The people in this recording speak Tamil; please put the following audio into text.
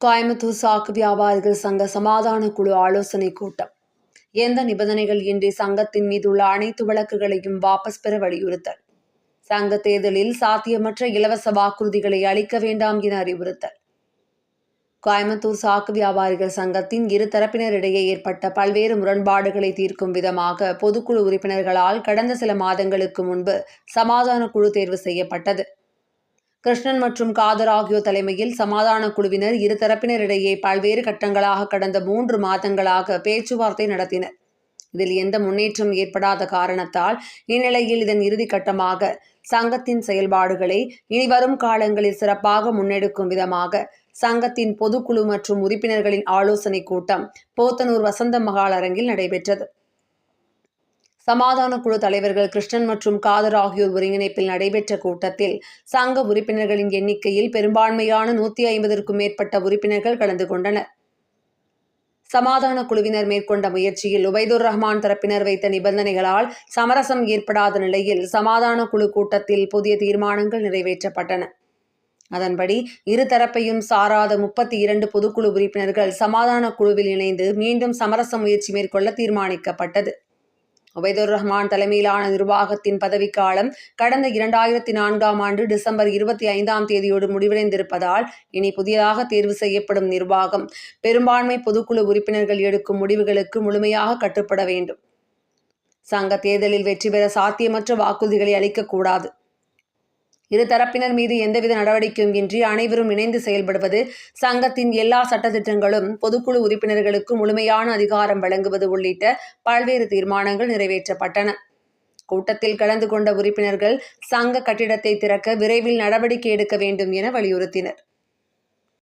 கோயம்புத்தூர் சாக்கு வியாபாரிகள் சங்க சமாதான குழு ஆலோசனை கூட்டம். எந்த நிபந்தனைகள் இன்றி சங்கத்தின் மீதுள்ள அனைத்து வழக்குகளையும் வாபஸ் பெற வலியுறுத்தல். சங்க தேர்தலில் சாத்தியமற்ற இலவச வாக்குறுதிகளை அளிக்க வேண்டாம் என அறிவுறுத்தல். கோயம்புத்தூர் சாக்கு வியாபாரிகள் சங்கத்தின் இரு தரப்பினரிடையே ஏற்பட்ட பல்வேறு முரண்பாடுகளை தீர்க்கும் விதமாக பொதுக்குழு உறுப்பினர்களால் கடந்த சில மாதங்களுக்கு முன்பு சமாதான குழு தேர்வு செய்யப்பட்டது. கிருஷ்ணன் மற்றும் காதர் ஆகியோர் தலைமையில் சமாதான குழுவினர் இரு தரப்பினரிடையே பல்வேறு கட்டங்களாக கடந்த மூன்று மாதங்களாக பேச்சுவார்த்தை நடத்தினர். இதில் எந்த முன்னேற்றம் ஏற்படாத காரணத்தால் இந்நிலையில் இதன் இறுதி கட்டமாக சங்கத்தின் செயல்பாடுகளை இனிவரும் காலங்களில் சிறப்பாக முன்னெடுக்கும் விதமாக சங்கத்தின் பொதுக்குழு மற்றும் உறுப்பினர்களின் ஆலோசனை கூட்டம் போத்தனூர் வசந்த மகால் அரங்கில் நடைபெற்றது. சமாதான குழு தலைவர்கள் கிருஷ்ணன் மற்றும் காதர் ஆகியோர் ஒருங்கிணைப்பில் நடைபெற்ற கூட்டத்தில் சங்க உறுப்பினர்களின் எண்ணிக்கையில் பெரும்பான்மையான நூற்றி ஐம்பதற்கும் மேற்பட்ட உறுப்பினர்கள் கலந்து கொண்டனர். சமாதான குழுவினர் மேற்கொண்ட முயற்சியில் உபைதுர் ரஹ்மான் தரப்பினர் வைத்த நிபந்தனைகளால் சமரசம் ஏற்படாத நிலையில் சமாதான குழு கூட்டத்தில் புதிய தீர்மானங்கள் நிறைவேற்றப்பட்டன. அதன்படி இரு தரப்பையும் சாராத முப்பத்தி இரண்டு பொதுக்குழு உறுப்பினர்கள் சமாதான குழுவில் இணைந்து மீண்டும் சமரச முயற்சி மேற்கொள்ள தீர்மானிக்கப்பட்டது. உபைதுர் ரஹ்மான் தலைமையிலான நிர்வாகத்தின் பதவிக்காலம் கடந்த இரண்டாயிரத்தி நான்காம் ஆண்டு டிசம்பர் இருபத்தி ஐந்தாம் தேதியோடு முடிவடைந்திருப்பதால் இனி புதியதாக தேர்வு செய்யப்படும் நிர்வாகம். பெரும்பான்மை பொதுக்குழு உறுப்பினர்கள் எடுக்கும் முடிவுகளுக்கு முழுமையாக கட்டுப்பட வேண்டும். சங்க தேர்தலில் வெற்றி பெற சாத்தியமற்ற வாக்குறுதிகளை அளிக்கக்கூடாது. இரு தரப்பினர் மீது எந்தவித நடவடிக்கையும் இன்றி அனைவரும் இணைந்து செயல்படுவது சங்கத்தின் எல்லா சட்டத்திட்டங்களும் பொதுக்குழு உறுப்பினர்களுக்கு முழுமையான அதிகாரம் வழங்குவது உள்ளிட்ட பல்வேறு தீர்மானங்கள் நிறைவேற்றப்பட்டன. கூட்டத்தில் கலந்து கொண்ட உறுப்பினர்கள் சங்க கட்டிடத்தை திறக்க விரைவில் நடவடிக்கை எடுக்க வேண்டும் என வலியுறுத்தினர்.